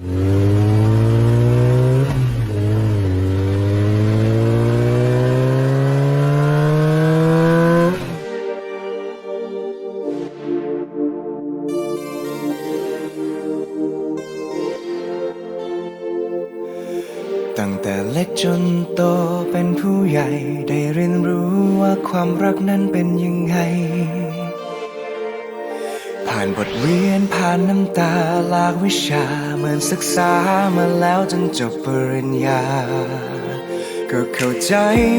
ตั้งแต่เล็กจนโตเป็นผู้ใหญ่ ได้เรียนรู้ว่าความรักนั้นเป็นยังไงานบทเรียนผ่านน้ำตาหลากวิชาเหมือนศึกษามาแล้วจนจบปริญญา ก็เข้าใจ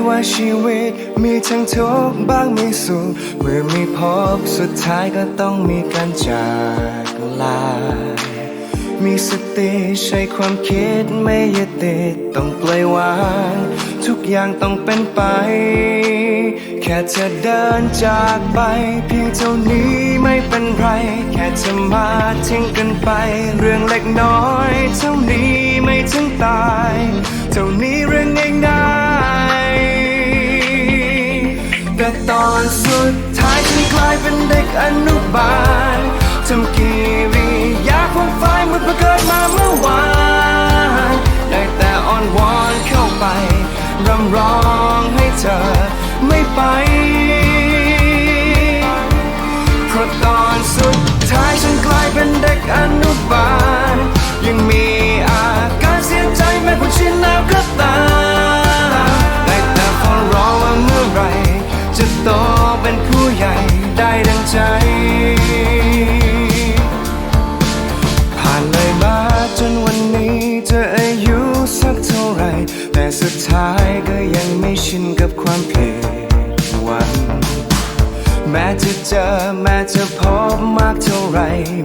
ว่าชีวิตมีทั้งทุกข์บ้างมีสุขเมื่อมีพบสุดท้ายก็ต้องมีการจากลา มีสติใช้ความคิดไม่ยึดติดต้องปล่อยวาง ทุกอย่างต้องเป็นไป แค่จะเดินจากไป เพียงเท่านี้ไม่เป็นไร แค่จะมาทิ้งกันไป เรื่องเล็กน้อย เท่านี้ไม่ถึงตาย เท่านี้เรื่องง่ายๆแต่ตอนสุดท้ายฉันกลายเป็นเด็กอนุบาล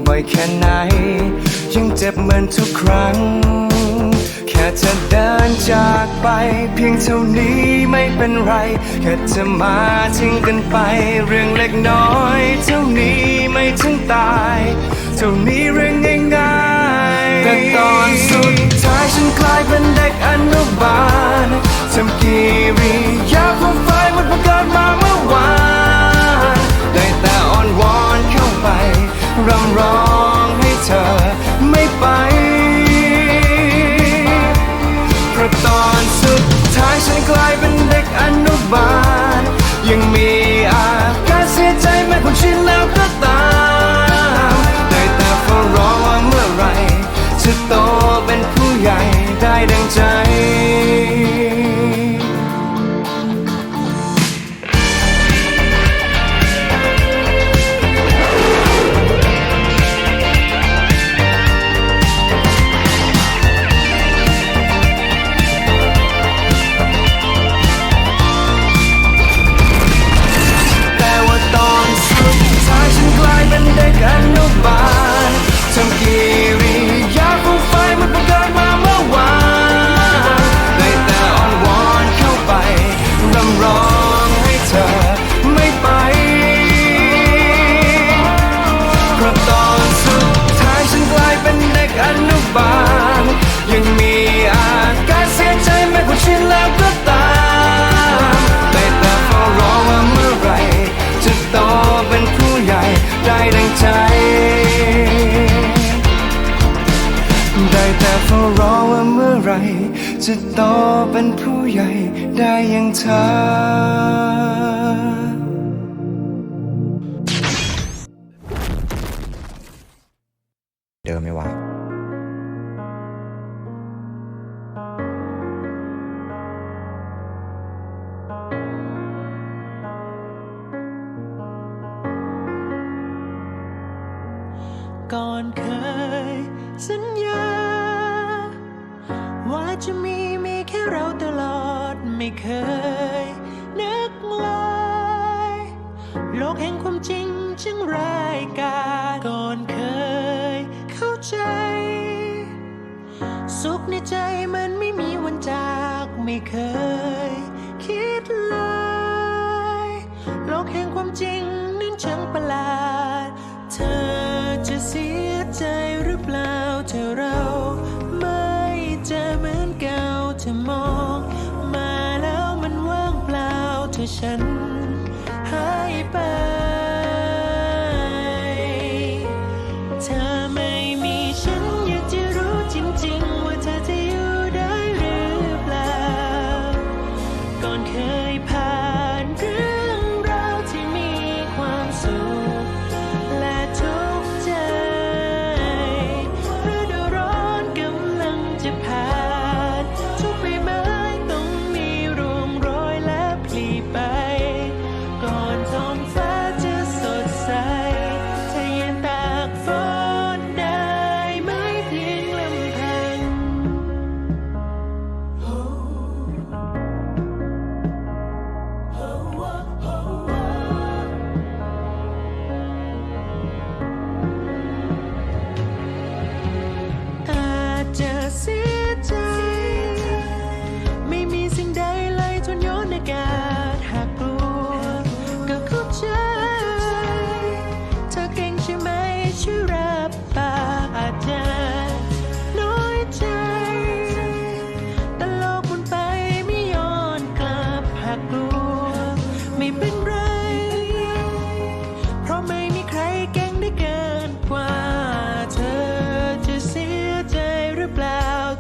บ่อยแค่ไหน ยังเจ็บเหมือนทุกครั้ง แค่จะเดินจากไป เพียงเท่านี้ไม่เป็นไร แค่จะมาทิ้งกันไป เรื่องเล็กน้อย เท่านี้ไม่ถึงตาย เท่านี้เรื่องง่ายๆแต่ตอนสุดท้ายฉันกลายเป็นเด็กอนุบาลทำกิริยาความฝันมันเพิ่งเกิดมาเมื่อวา ชินแล้วก็ตามได้แต่เฝ้ารอว่าเมื่อไรจะโตเป็นผู้ใหญ่ได้ดังใจ จะโตเป็นผู้ใหญ่ได้อย่างเธอ เดิมไหมวะก่อนเคยสัญญา ว่าจะมีมีแค่เราตลอดไม่เคย นึกเลยโลกแห่งความจริงจึงร้ายกาจก่อนเคย เข้าใจ สุขในใจมันไม่มีวันจากไม่เคย คิดเลย โลกแห่งความจริงนั้นช่างประหลาด เธอจะเสียใจหรือเปล่า ฉันหายไป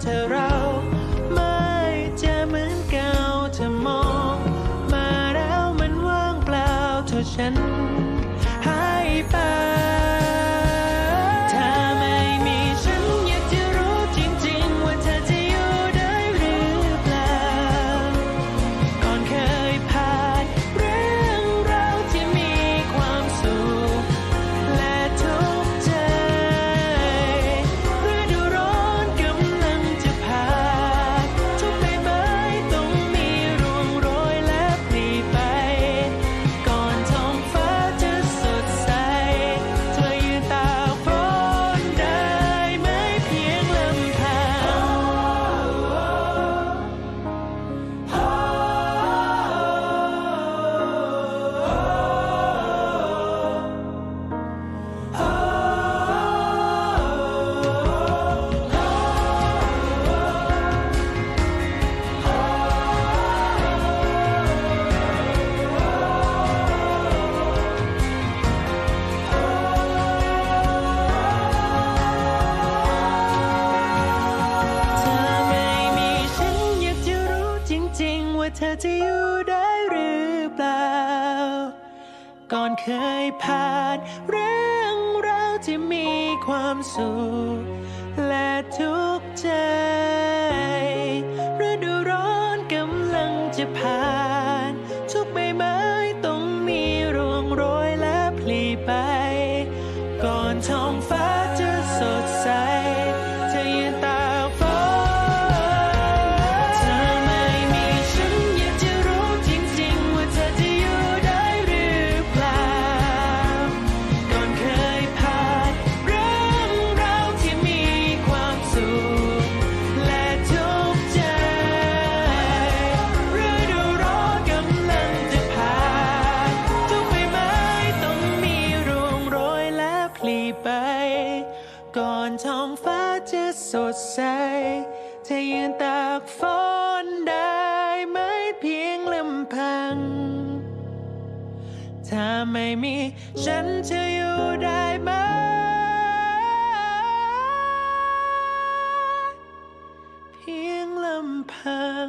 The right. อนเคยผ่านเรื่องราวที่มีความสุขและทุกข์ใจฤดูร้อนกำลังจะผ่าน จะยืนตากฝนได้ไหมเพียงลำพัง ถ้าไม่มีฉันจะอยู่ได้ไหม เพียงลำพัง